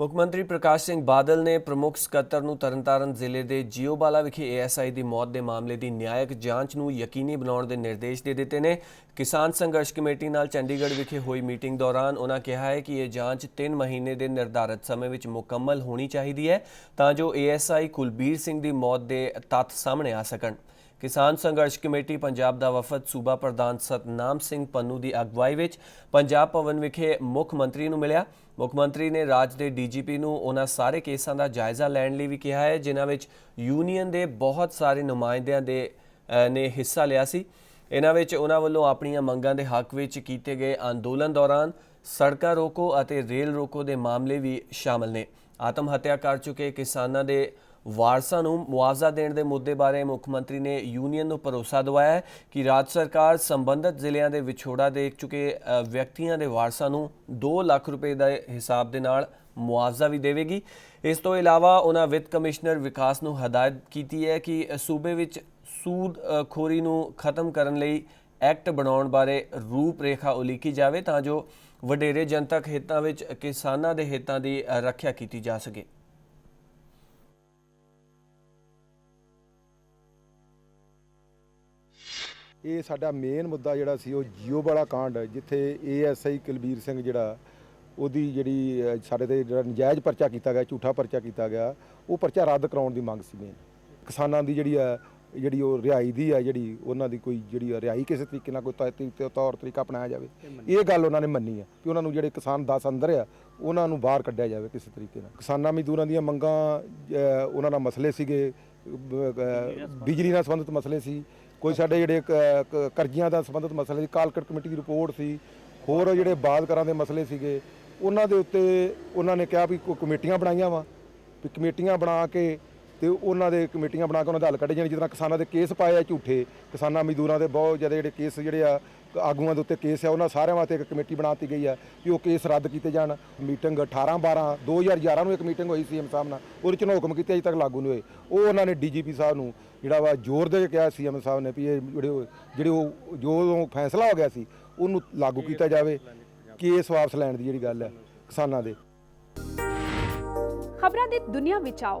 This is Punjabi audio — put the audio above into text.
ਮੁੱਖ ਮੰਤਰੀ ਪ੍ਰਕਾਸ਼ ਸਿੰਘ ਬਾਦਲ ਨੇ ਪ੍ਰਮੁੱਖ ਸਕੱਤਰ ਨੂੰ ਤਰਨਤਾਰਨ ਜ਼ਿਲ੍ਹੇ ਦੇ ਜੀਓਬਾਲਾ ਵਿਖੇ ਏਐਸਆਈ ਦੀ ਮੌਤ ਦੇ ਮਾਮਲੇ ਦੀ ਨਿਆਇਕ ਜਾਂਚ ਨੂੰ ਯਕੀਨੀ ਬਣਾਉਣ ਦੇ ਨਿਰਦੇਸ਼ ਦੇ ਦਿੱਤੇ ਨੇ। ਕਿਸਾਨ ਸੰਘਰਸ਼ ਕਮੇਟੀ ਨਾਲ ਚੰਡੀਗੜ੍ਹ ਵਿਖੇ ਹੋਈ ਮੀਟਿੰਗ ਦੌਰਾਨ ਉਹਨਾਂ ਕਿਹਾ ਹੈ ਕਿ ਇਹ ਜਾਂਚ 3 ਮਹੀਨੇ ਦੇ ਨਿਰਧਾਰਤ ਸਮੇਂ ਵਿੱਚ ਮੁਕੰਮਲ ਹੋਣੀ ਚਾਹੀਦੀ ਹੈ ਤਾਂ ਜੋ ਏਐਸਆਈ ਕੁਲਬੀਰ ਸਿੰਘ ਦੀ ਮੌਤ ਦੇ ਤੱਥ ਸਾਹਮਣੇ ਆ ਸਕਣ। ਕਿਸਾਨ ਸੰਘਰਸ਼ ਕਮੇਟੀ ਪੰਜਾਬ ਦਾ ਵਫਦ ਸੂਬਾ ਪ੍ਰਧਾਨ ਸਤਨਾਮ ਸਿੰਘ ਪੰਨੂ ਦੀ ਅਗਵਾਈ ਵਿੱਚ ਪੰਜਾਬ ਭਵਨ ਵਿਖੇ ਮੁੱਖ ਮੰਤਰੀ ਨੂੰ ਮਿਲਿਆ। ਮੁੱਖ ਮੰਤਰੀ ਨੇ ਰਾਜ ਦੇ ਡੀਜੀਪੀ ਨੂੰ ਉਹਨਾਂ ਸਾਰੇ ਕੇਸਾਂ ਦਾ ਜਾਇਜ਼ਾ ਲੈਣ ਲਈ ਵੀ ਕਿਹਾ ਹੈ, ਜਿਨ੍ਹਾਂ ਵਿੱਚ ਯੂਨੀਅਨ ਦੇ ਬਹੁਤ ਸਾਰੇ ਨੁਮਾਇੰਦਿਆਂ ਦੇ ਨੇ ਹਿੱਸਾ ਲਿਆ ਸੀ। ਇਹਨਾਂ ਵਿੱਚ ਉਹਨਾਂ ਵੱਲੋਂ ਆਪਣੀਆਂ ਮੰਗਾਂ ਦੇ ਹੱਕ ਵਿੱਚ ਕੀਤੇ ਗਏ ਅੰਦੋਲਨ ਦੌਰਾਨ ਸੜਕਾਂ ਰੋਕੋ ਅਤੇ ਰੇਲ ਰੋਕੋ ਦੇ ਮਾਮਲੇ ਵੀ ਸ਼ਾਮਲ ਨੇ। ਆਤਮ ਹੱਤਿਆ ਕਰ ਚੁੱਕੇ ਕਿਸਾਨਾਂ ਦੇ ਵਾਰਸਾਂ ਨੂੰ ਮੁਆਵਜ਼ਾ ਦੇਣ ਦੇ ਮੁੱਦੇ ਬਾਰੇ ਮੁੱਖ ਮੰਤਰੀ ਨੇ ਯੂਨੀਅਨ ਨੂੰ ਭਰੋਸਾ ਦਿਵਾਇਆ ਕਿ ਰਾਜ ਸਰਕਾਰ ਸੰਬੰਧਿਤ ਜ਼ਿਲ੍ਹਿਆਂ ਦੇ ਵਿਛੋੜਾ ਦੇਖ ਚੁੱਕੇ ਵਿਅਕਤੀਆਂ ਦੇ ਵਾਰਸਾਂ ਨੂੰ 2 ਲੱਖ ਰੁਪਏ ਦੇ ਹਿਸਾਬ ਦੇ ਨਾਲ ਮੁਆਵਜ਼ਾ ਵੀ ਦੇਵੇਗੀ। ਇਸ ਤੋਂ ਇਲਾਵਾ ਉਹਨਾਂ ਵਿੱਤ ਕਮਿਸ਼ਨਰ ਵਿਕਾਸ ਨੂੰ ਹਦਾਇਤ ਕੀਤੀ ਹੈ ਕਿ ਸੂਬੇ ਵਿੱਚ ਸੂਦ ਖੋਰੀ ਨੂੰ ਖਤਮ ਕਰਨ ਲਈ ਐਕਟ ਬਣਾਉਣ ਬਾਰੇ ਰੂਪਰੇਖਾ ਉਲੀਕੀ ਜਾਵੇ ਤਾਂ ਜੋ ਵਡੇਰੇ ਜਨਤਕ ਹਿੱਤਾਂ ਵਿੱਚ ਕਿਸਾਨਾਂ ਦੇ ਹਿੱਤਾਂ ਦੀ ਰੱਖਿਆ ਕੀਤੀ ਜਾ ਸਕੇ। ਇਹ ਸਾਡਾ ਮੇਨ ਮੁੱਦਾ ਜਿਹੜਾ ਸੀ ਉਹ ਜੀਓ ਵਾਲਾ ਕਾਂਡ ਜਿੱਥੇ ਏਐਸਆਈ ਕੁਲਬੀਰ ਸਿੰਘ ਜਿਹੜਾ ਉਹਦੀ ਜਿਹੜੀ ਸਾਡੇ ਤੇ ਜਿਹੜਾ ਨਜਾਇਜ਼ ਪਰਚਾ ਕੀਤਾ ਗਿਆ ਝੂਠਾ ਪਰਚਾ ਕੀਤਾ ਗਿਆ ਉਹ ਪਰਚਾ ਰੱਦ ਕਰਾਉਣ ਦੀ ਮੰਗ ਸੀ ਮੇਨ ਕਿਸਾਨਾਂ ਦੀ ਜਿਹੜੀ ਆ ਜਿਹੜੀ ਉਹ ਰਿਹਾਈ ਦੀ ਆ ਜਿਹੜੀ ਉਹਨਾਂ ਦੀ ਕੋਈ ਜਿਹੜੀ ਰਿਹਾਈ ਕਿਸੇ ਤਰੀਕੇ ਨਾਲ ਕੋਈ ਤੌਰ ਤਰੀ- ਤੌਰ ਤਰੀਕਾ ਅਪਣਾਇਆ ਜਾਵੇ ਇਹ ਗੱਲ ਉਹਨਾਂ ਨੇ ਮੰਨੀ ਆ ਕਿ ਉਹਨਾਂ ਨੂੰ ਜਿਹੜੇ ਕਿਸਾਨ 10 ਅੰਦਰ ਆ ਉਹਨਾਂ ਨੂੰ ਬਾਹਰ ਕੱਢਿਆ ਜਾਵੇ ਕਿਸੇ ਤਰੀਕੇ ਨਾਲ। ਕਿਸਾਨਾਂ ਮਜ਼ਦੂਰਾਂ ਦੀਆਂ ਮੰਗਾਂ ਉਹਨਾਂ ਦਾ ਮਸਲੇ ਸੀਗੇ ਬਿਜਲੀ ਨਾਲ ਸੰਬੰਧਿਤ ਮਸਲੇ ਸੀ ਕੋਈ ਸਾਡੇ ਜਿਹੜੇ ਕ- ਕ- ਕਰਜ਼ਿਆਂ ਦਾ ਸੰਬੰਧਿਤ ਮਸਲੇ ਸੀ, ਕਾਲਕਟ ਕਮੇਟੀ ਦੀ ਰਿਪੋਰਟ ਸੀ, ਹੋਰ ਜਿਹੜੇ ਬਾਦ ਕਰਾਂ ਦੇ ਮਸਲੇ ਸੀਗੇ, ਉਹਨਾਂ ਦੇ ਉੱਤੇ ਉਹਨਾਂ ਨੇ ਕਿਹਾ ਵੀ ਕੋਈ ਕਮੇਟੀਆਂ ਬਣਾਈਆਂ ਵਾ, ਵੀ ਕਮੇਟੀਆਂ ਬਣਾ ਕੇ ਤੇ ਉਹਨਾਂ ਦੇ ਕਮੇਟੀਆਂ ਬਣਾ ਕੇ ਉਹਨਾਂ ਦਾ ਹੱਲ ਕੱਢੇ ਜਾਣ ਜਿਸ ਤਰ੍ਹਾਂ ਕਿਸਾਨਾਂ ਦੇ ਕੇਸ ਪਾਏ ਆ ਝੂਠੇ ਕਿਸਾਨਾਂ ਮਜ਼ਦੂਰਾਂ ਦੇ ਬਹੁਤ ਜ਼ਿਆਦਾ ਜਿਹੜੇ ਕੇਸ ਜਿਹੜੇ ਆ ਆਗੂਆਂ ਦੇ ਉੱਤੇ ਕੇਸ ਆ ਉਹਨਾਂ ਸਾਰਿਆਂ ਵਾਸਤੇ ਇੱਕ ਕਮੇਟੀ ਬਣਾਤੀ ਗਈ ਆ ਕਿ ਉਹ ਕੇਸ ਰੱਦ ਕੀਤੇ ਜਾਣ। ਮੀਟਿੰਗ 18 12 2011 ਨੂੰ ਇੱਕ ਮੀਟਿੰਗ ਹੋਈ ਸੀਐਮ ਸਾਹਿਬ ਨਾਲ ਉਹਦੇ ਚ ਹੁਕਮ ਕੀਤੇ ਅਜੇ ਤੱਕ ਲਾਗੂ ਨਹੀਂ ਹੋਏ। ਉਹ ਉਹਨਾਂ ਨੇ ਡੀਜੀਪੀ ਸਾਹਿਬ ਨੂੰ ਜਿਹੜਾ ਵਾ ਜ਼ੋਰ ਦੇ ਕੇ ਕਿਹਾ ਸੀਐਮ ਸਾਹਿਬ ਨੇ ਵੀ ਇਹ ਜਿਹੜੇ ਜਿਹੜੇ ਉਹ ਜੋ ਫੈਸਲਾ ਹੋ ਗਿਆ ਸੀ ਉਹਨੂੰ ਲਾਗੂ ਕੀਤਾ ਜਾਵੇ ਕੇਸ ਵਾਪਸ ਲੈਣ ਦੀ ਜਿਹੜੀ ਗੱਲ ਹੈ ਕਿਸਾਨਾਂ ਦੇ। ਖਬਰਾਂ ਦੀ ਦੁਨੀਆ ਵਿੱਚ ਆਓ।